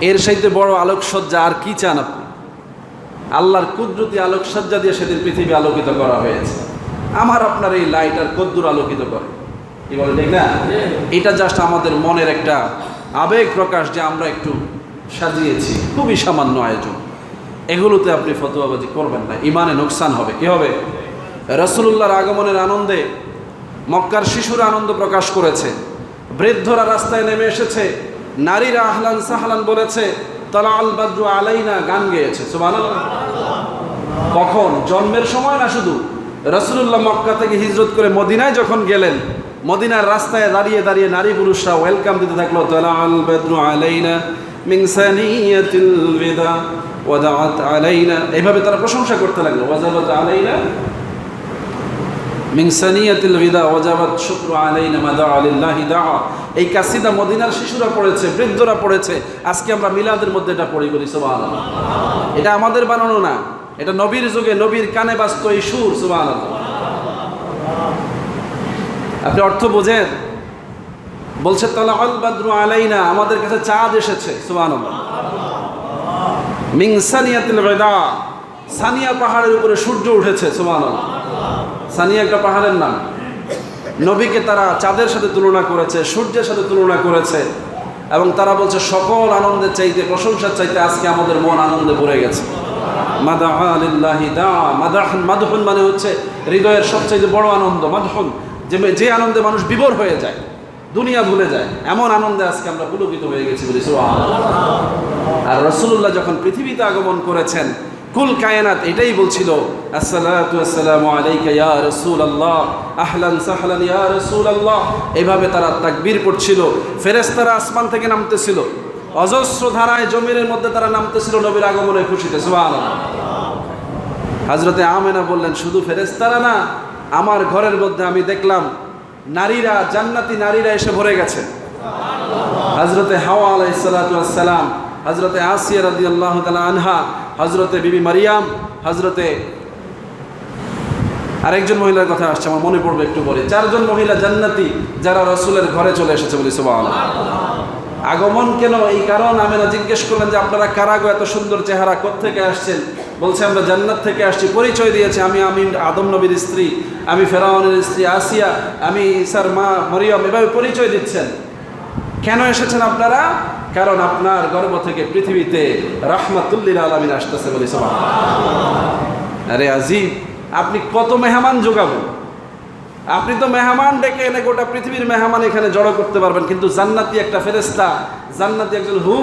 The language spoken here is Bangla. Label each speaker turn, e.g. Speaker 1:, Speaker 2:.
Speaker 1: এর সাইতে বড় আলোকসজ্জা আর কি চান আপনি? আল্লাহর কুদরতি আলোকসজ্জা দিয়ে সেদিন পৃথিবী আলোকিত করা হয়েছে। আমার, আপনার এই লাইট আর কদ্দুর আলোকিত করে। কি বলে, ঠিক না? এটা জাস্ট আমাদের মনের একটা আবেগ প্রকাশ যে আমরা একটু সাজিয়েছি। খুবই সামান্য আয়োজন। এগুলোতে আপনি ফতোয়াবাজি করবেন না। ইমানে নোকসান হবে। কি হবে? রসুল্লাহর আগমনের আনন্দে মক্কার শিশুরা আনন্দ প্রকাশ করেছে। বৃদ্ধরা রাস্তায় নেমে এসেছে। নারীরা আহলান সাহলান বলেছে তালা আল বাদ্রু আলাইনা গান গেয়েছে কখন? জন্মের সময় না শুধু? রসুল্লাহ মক্কা থেকে হিজরত করে মদিনায় যখন গেলেন, মদিনার রাস্তায় দাঁড়িয়ে দাঁড়িয়ে নারী পুরুষরা ওয়েলকাম দিতে থাকল তালা আল বাদ্রু আলাইনা সানিয়াতিল বিদা, ওয়াদাআত আলাইনা এইভাবে তারা প্রশংসা করতে লাগল, ওয়াজাবাত আলাইনা মিন সানিয়াতিল বিদা ওয়াজাবাত শুকরু আলাইনা মাদা আলিল্লাহি দাআ। এই কাসিদা মদিনার শিশুরা পড়েছে, বৃদ্ধরা পড়েছে। আজকে আমরা মিলাদের মধ্যে এটা পড়ি বলি সুবহানাল্লাহ। এটা আমাদের বানানো না। এটা নবীর যুগে নবীর কানে বাস্ত এই সুর, সুবহানাল্লাহ। আপনি অর্থ বোঝেন? বলছে তালা আল বাদরু আলাইনা আমাদের কাছে চাঁদ এসেছে, সুবহানাল্লাহ। মিং সানিয়াতিল বিদা সানিয়া পাহাড়ের উপরে সূর্য উঠেছে, সুবহানাল্লাহ। সানিয়া একটা পাহাড়ের নাম। নবীকে তারা চাঁদের সাথে তুলনা করেছে, সূর্যের সাথে তুলনা করেছে, এবং তারা বলছে, সকল আনন্দের চাইতে, প্রশংসার চাইতে আজকে আমাদের মন আনন্দে ভরে গেছে। মাদাহ দা মানে হচ্ছে হৃদয়ের সবচাইতে বড় আনন্দ। মাদহন, যে যে আনন্দে মানুষ বিভোর হয়ে যায়, দুনিয়া ভুলে যায়, এমন আনন্দে আজকে আমরা পুলকিত হয়ে গেছি বলি। আর রসুল্লাহ যখন পৃথিবীতে আগমন করেছেন কুল কায়নাত, এটাই বলছিল আসসালামু আলাইকা ইয়া আহলান সাহলান ইয়া এভাবে তারা তাকবীর পড়ছিল, ফেরেশতারা আসমান থেকে নামতেছিল, অজস্র ধারায় জমিনের মধ্যে তারা নামতেছিল নবীর আগমনে খুশিতে, সুবহানাল্লাহ। হযরতে আমেনা বললেন, শুধু ফেরেশতারা না, আমার ঘরের মধ্যে আমি দেখলাম, নারীরা, জান্নাতি নারীরা এসে ভরে গেছে। হজরতে হাওয়া আলাইসালাম হজরতে আসিয়া রাদি আল্লাহ আনহা হজরতে বিবি মারিয়াম হজরতে আরেকজন মহিলার কথা আসছে, আমার মনে পড়বে একটু পরে। চারজন মহিলা জান্নাতি যারা রসুলের ঘরে চলে এসেছে বলি সুবাহ আগমন কেন? এই কারণ আমেনা জিজ্ঞেস করলেন যে, আপনারা কারাগো এত সুন্দর চেহারা থেকে আসছেন? বলছে, আমরা জান্নাত থেকে আসছি। পরিচয় দিয়েছে, আমি আমি আদম নবীর স্ত্রী, আমি ফেরাউনের স্ত্রী আসিয়া, আমি ইসার মা মরিয়ম, এভাবে পরিচয় দিচ্ছেন। কেন এসেছেন আপনারা? কারণ আপনার গর্ব থেকে পৃথিবীতে রহমাতুল্লিল আলমিন আসতেছে বলে আরে আজিব আপনি কত মেহমান যোগাবেন আপনি তো মেহমান ডেকে এনে গোটা পৃথিবীর মেহমান এখানে জড়ো করতে পারবেন, কিন্তু জান্নাতি একটা ফেরেস্তা জান্নাতি একজন হু